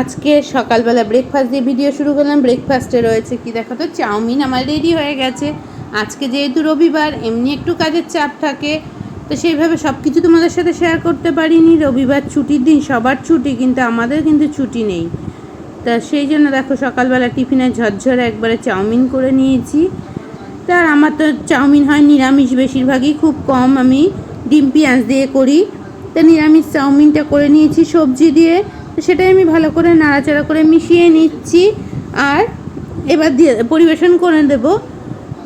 আজকে সকালবেলা ব্রেকফাস্ট দিয়ে ভিডিও শুরু করলাম। ব্রেকফাস্টে রয়েছে কি দেখো তো? চাউমিন আমার রেডি হয়ে গেছে। আজকে যেহেতু রবিবার, এমনি একটু কাজের চাপ থাকে, তো সেইভাবে সব কিছু তোমাদের সাথে শেয়ার করতে পারিনি। রবিবার ছুটির দিন, সবার ছুটি, কিন্তু আমাদের কিন্তু ছুটি নেই। তা সেই জন্য দেখো সকালবেলা টিফিনে ঝরঝরে একবারে চাউমিন করে নিয়েছি। তার আমার তো চাউমিন হয় নিরামিষ, বেশিরভাগই খুব কম আমি ডিম পেঁয়াজ দিয়ে করি। তা নিরামিষ চাউমিনটা করে নিয়েছি সবজি দিয়ে। সেটাই আমি ভালো করে নাড়াচাড়া করে মিশিয়ে নিচ্ছি। আর এবার দিয়ে পরিবেশন করে দেব।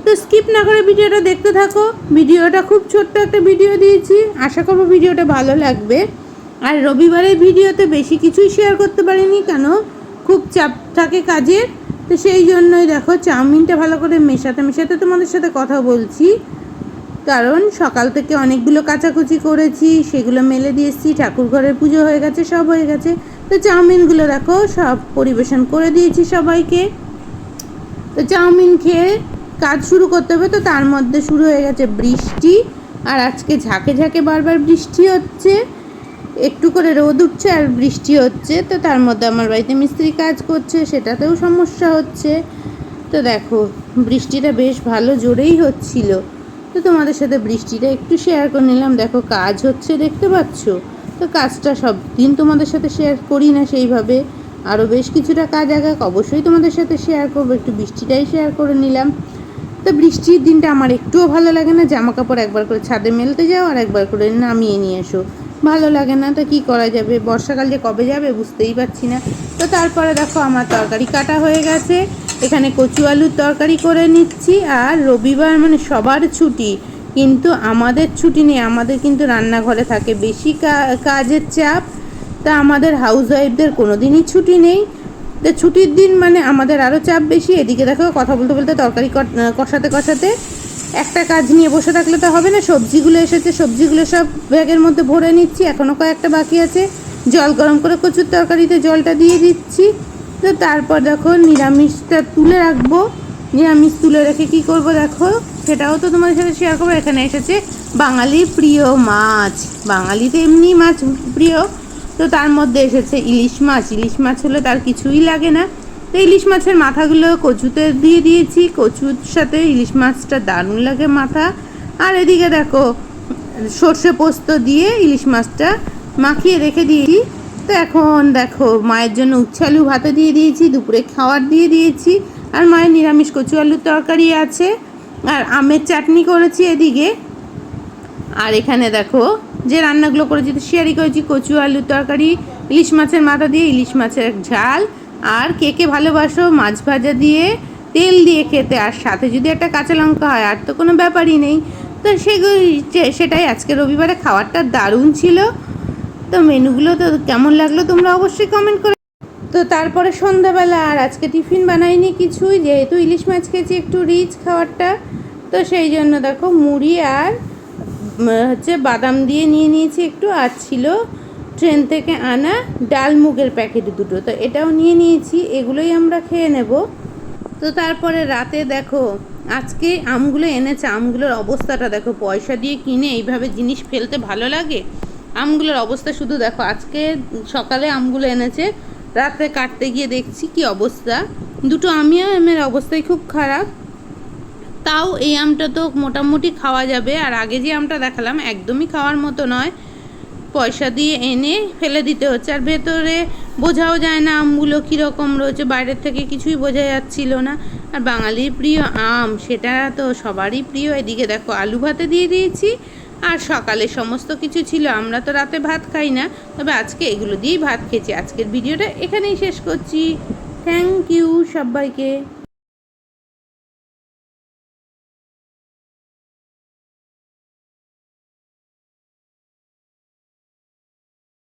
তো স্কিপ না করে ভিডিওটা দেখতে থাকো। ভিডিওটা খুব ছোট্ট একটা ভিডিও দিয়েছি। আশা করব ভিডিওটা ভালো লাগবে। আর রবিবারের ভিডিওতে বেশি কিছুই শেয়ার করতে পারিনি কেন? খুব চাপ থাকে কাজের। তো সেই জন্যই দেখো, চাউমিনটা ভালো করে মেশাতে মেশাতে তোমাদের সাথে কথা বলছি। কারণ সকাল থেকে অনেকগুলো কাচাকুচি করেছি, সেগুলো মেলে দিয়েছি ঠাকুর ঘরের পুজো হয়ে গেছে, সব হয়ে গেছে। তো চাউমিনগুলো দেখো, সব পরিবেশন করে দিয়েছি সবাইকে। তো চাউমিন খেয়ে কাজ শুরু করতে হবে, তো তার মধ্যে শুরু হয়ে গেছে বৃষ্টি। আর আজকে ঝাঁকে ঝাঁকে বারবার বৃষ্টি হচ্ছে। একটু করে রোদ উঠছে আর বৃষ্টি হচ্ছে, তো তার মধ্যে আমার বাড়িতে মিস্ত্রি কাজ করছে, সেটাতেও সমস্যা হচ্ছে। তো দেখো, বৃষ্টিটা বেশ ভালো জোরেই হচ্ছিল। তো তোমাদের সাথে বৃষ্টিটা একটু শেয়ার করে নিলাম। দেখো, কাজ হচ্ছে দেখতে পাচ্ছ? তো কাজটা সব দিন তোমাদের সাথে শেয়ার করি না সেইভাবে। আরও বেশ কিছুটা কাজ আগে, অবশ্যই তোমাদের সাথে শেয়ার করব। একটু বৃষ্টিটাই শেয়ার করে নিলাম। তো বৃষ্টির দিনটা আমার একটুও ভালো লাগে না। জামা কাপড় একবার করে ছাদে মেলতে যাও আর একবার করে নামিয়ে নিয়ে এসো। ভালো লাগে না, তো কি করা যাবে? বর্ষাকাল যে কবে যাবে বুঝতেই পারছি না। তো তারপরে দেখো, আমার তরকারি কাটা হয়ে গেছে। এখানে কচু আলুর তরকারি করে নিচ্ছি আর রবিবার মানে সবার ছুটি। কিন্তু আমাদের ছুটি নেই, আমাদের কিন্তু রান্নাঘরে থাকে বেশি কাজের চাপ। তা আমাদের হাউস ওয়াইফদের কোনো দিনই ছুটি নেই। তো ছুটির দিন মানে আমাদের আরও চাপ বেশি। এদিকে দেখো, কথা বলতে বলতে তরকারি কষাতে কষাতে একটা কাজ নিয়ে বসে থাকলে তো হবে না। সবজিগুলো এসেছে, সবজিগুলো সব ব্যাগের মধ্যে ভরে নিচ্ছি। এখনও কয়েকটা বাকি আছে। জল গরম করে কচুর তরকারিতে জলটা দিয়ে দিচ্ছি। তো তারপর দেখো নিরামিষটা তুলে রাখব। নিরামিষ তুলে রেখে কি করব দেখো? সেটাও তো তোমাদের সাথে শেয়ার করব। এখানে এসেছে বাঙালির প্রিয় মাছ। বাঙালি তো এমনি মাছ প্রিয়। তো তার মধ্যে এসেছে ইলিশ মাছ। ইলিশ মাছ হলে তার কিছুই লাগে না। তো ইলিশ মাছের মাথাগুলো কচুতে দিয়ে দিয়েছি। কচুর সাথে ইলিশ মাছটা দারুণ লাগে মাথা। আর এদিকে দেখো সর্ষে পোস্ত দিয়ে ইলিশ মাছটা মাখিয়ে রেখে দিয়েছি। তো এখন দেখো, মায়ের জন্য উচ্ছে আলু ভাতে দিয়ে দিয়েছি, দুপুরে খাওয়ার দিয়ে দিয়েছি, আর মায়ের নিরামিষ কচু আলুর তরকারি আছে, আর আমের চাটনি করেছি এদিকে। আর এখানে দেখো, যে রান্নাগুলো করেছি তো শেয়ারই করেছি, কচু আলুর তরকারি, ইলিশ মাছের মাথা দিয়ে ইলিশ মাছের ঝাল, আর কে কে ভালোবাসো মাছ ভাজা দিয়ে, তেল দিয়ে খেতে, আর সাথে যদি একটা কাঁচা লঙ্কা হয়, আর তো কোনো ব্যাপারই নেই। তো সেগুলো সেটাই আজকে রবিবারে খাবারটা দারুণ ছিল। তো মেনুগুলো তো কেমন লাগল তোমরা অবশ্যই কমেন্ট করে তো তারপরে সন্ধ্যাবেলা আর আজকে টিফিন বানাইনি কিছুই, যেহেতু ইলিশ মাছ খেয়েছি একটু রিচ খাবারটা। তো সেই জন্য দেখো মুড়ি আর হচ্ছে বাদাম দিয়ে নিয়ে নিয়েছি একটু। আর ছিল ট্রেন থেকে আনা ডাল মুগের প্যাকেট দুটো। তো এটাও নিয়ে নিয়েছি, এগুলোই আমরা খেয়ে নেব। তো তারপরে রাতে দেখো, আজকে আমগুলো এনেছে, আমগুলোর অবস্থাটা দেখো, পয়সা দিয়ে কিনে এইভাবে জিনিস ফেলতে ভালো লাগে? আমগুলোর অবস্থা শুধু দেখো, আজকে সকালে আমগুলো এনেছে, রাতে কাটতে গিয়ে দেখছি কি অবস্থা। দুটো আমি আমের অবস্থাই খুব খারাপ। তাও এই আমটা তো মোটামুটি খাওয়া যাবে, আর আগে যে আমটা দেখালাম একদমই খাওয়ার মতো নয়। পয়সা দিয়ে এনে ফেলে দিতে হচ্ছে, আর ভেতরে বোঝাও যায় না আমগুলো কীরকম রয়েছে, বাইরের থেকে কিছুই বোঝা যাচ্ছিল না। আর বাঙালির প্রিয় আম, সেটা তো সবারই প্রিয়। এদিকে দেখো, আলু ভাতে দিয়ে দিয়েছি আর সকালে সমস্ত কিছু ছিল, আমরা তো রাতে ভাত খাই না। তবে আজকে এগুলো দিয়েই ভাত খেয়েছি। আজকের ভিডিওটা এখানেই শেষ করছি। থ্যাংক ইউ সবাইকে।